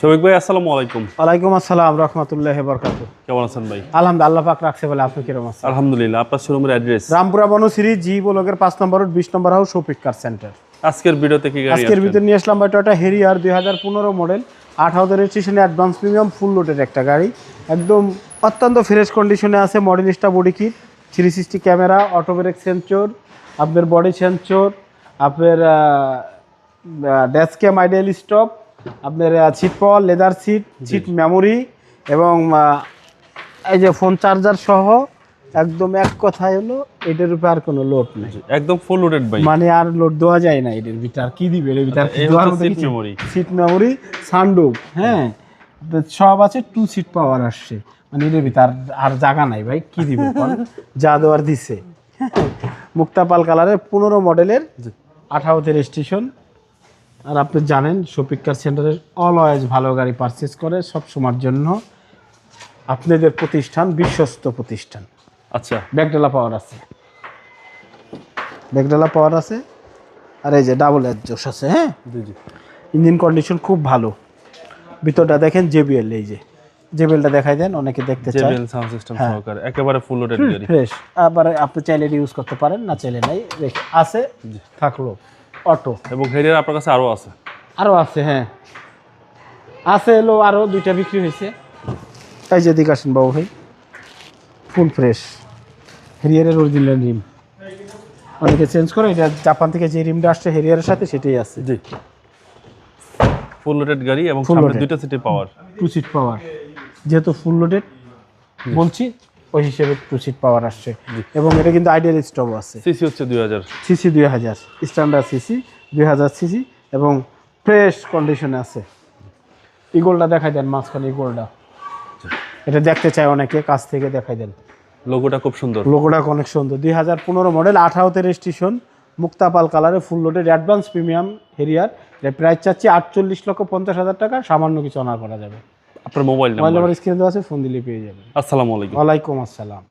শফিক ভাই আসসালামু আলাইকুম। ওয়ালাইকুম আসসালাম রহমতুল্লাহ বরকাত কেমন আছেন ভাই? আলহামদুলিল্লাহ আল্লাহ পাক রাখছে বলে আপনি কীরকম আছেন? আলহামদুলিল্লাহ আপনার শোরুমের অ্যাড্রেস রামপুরা বনশ্রী জি ব্লকের পাঁচ নম্বর রোড বিশ নম্বর হাউস শপিক কার সেন্টার আজকের ভিডিওতে কি গাড়ি আজকের ভিতরে নিয়ে আসলাম ভাই টয়টা হেরিয়ার দুই হাজার পনেরো মডেল আট হাজার রেজিস্ট্রেশনে অ্যাডভান্স প্রিমিয়াম ফুল লোডের একটা গাড়ি। একদম অত্যন্ত ফ্রেশ কন্ডিশনে আছে Modellista body kit three sixty camera auto brake sensor আপনার বডি সেন্সর আপনার ড্যাশ ক্যাম আইডিয়াল স্টপ আপনার seat power leather seat seat memory এবং এই যে ফোন চার্জার সহ একদম এক কথায় হলো এটার উপরে আর কোনো লোড নেই। একদম ফুল লোডেড ভাই। মানে আর লোড দেওয়া যায় না এটার ভিতর কি দিবে এর ভিতর? seat memory। Seat memory sunroof হ্যাঁ? সব আছে টু সিট পাওয়ার আসছে। মানে এর ভিতর আর জায়গা নাই ভাই কি দিবে কোন? যা দেওয়ার দিছে। মুক্তাপাল কালারের পনেরো মডেলের আঠারোতে রেজিস্ট্রেশন আর আপনি জানেন শপিক কার সেন্টারের অলওয়েজ ভালো গাড়ি পারচেস করে সব সময়ের জন্য আপনাদের প্রতিষ্ঠান বিশ্বস্ত প্রতিষ্ঠান। আচ্ছা। ব্যাকডালা পাওয়ার আছে। ব্যাকডালা পাওয়ার আছে। আর এই যে ডাবল জোশ আছে হ্যাঁ? জি জি। ইঞ্জিন কন্ডিশন খুব ভালো। ভিতরটা দেখেন জেবিএল এই যে। জেবিএলটা দেখাই দেন অনেকে দেখতে চায়। JBL sound system. সহকারে একেবারে ফুল লোডেড গাড়ি। ফ্রেশ আবার আপনি চাইলে ইউজ করতে পারেন না চাইলে নাই রেখে আছে। থাকল। অটো। এবং হেরিয়ার আপনার কাছে আরও আছে? আরও আছে হ্যাঁ। আছে এলো আরও দুইটা বিক্রি হয়েছে। তাই যে দিকে আসেন বাবু ভাই। Full fresh. হেরিয়ারের original rim. অনেকে চেঞ্জ করে এটা জাপান থেকে যে রিমটা আসছে হেরিয়ারের সাথে সেটাই আছে। জি। ফুল লোডেড গাড়ি এবং সামনে দুইটা সিটে পাওয়ার টু সিট পাওয়ার যেহেতু ফুল লোডেড বলছি ওই হিসেবে টু সিট পাওয়ার আসছে। এবং এটা কিন্তু আইডিয়াল স্টপ আছে। সিসি হচ্ছে দুই হাজার। সিসি দুই হাজার স্ট্যান্ডার্ড সিসি দুই হাজার সিসি এবং ফ্রেশ কন্ডিশনে আছে। ইগোলটা দেখাই দেন মাঝখানে ইগোলটা এটা দেখতে চায় অনেকে কাছ থেকে দেখাই দেন। লোগোটা খুব সুন্দর। লোগোটা অনেক সুন্দর। দুই হাজার পনেরো মডেল আঠারোতে রেজিস্ট্রেশন মুক্তাপাল কালারে full loaded advance premium Harrier এটা প্রাইস চাচ্ছি আটচল্লিশ লক্ষ পঞ্চাশ হাজার টাকা সামান্য কিছু অনার করা যাবে। আপনার মোবাইল মোবাইল নাম্বার নাম্বার স্ক্রিনে দেওয়া আছে ফোন দিলে পেয়ে যাবেন। আসসালামু আলাইকুম। ওয়ালাইকুম আসসালাম।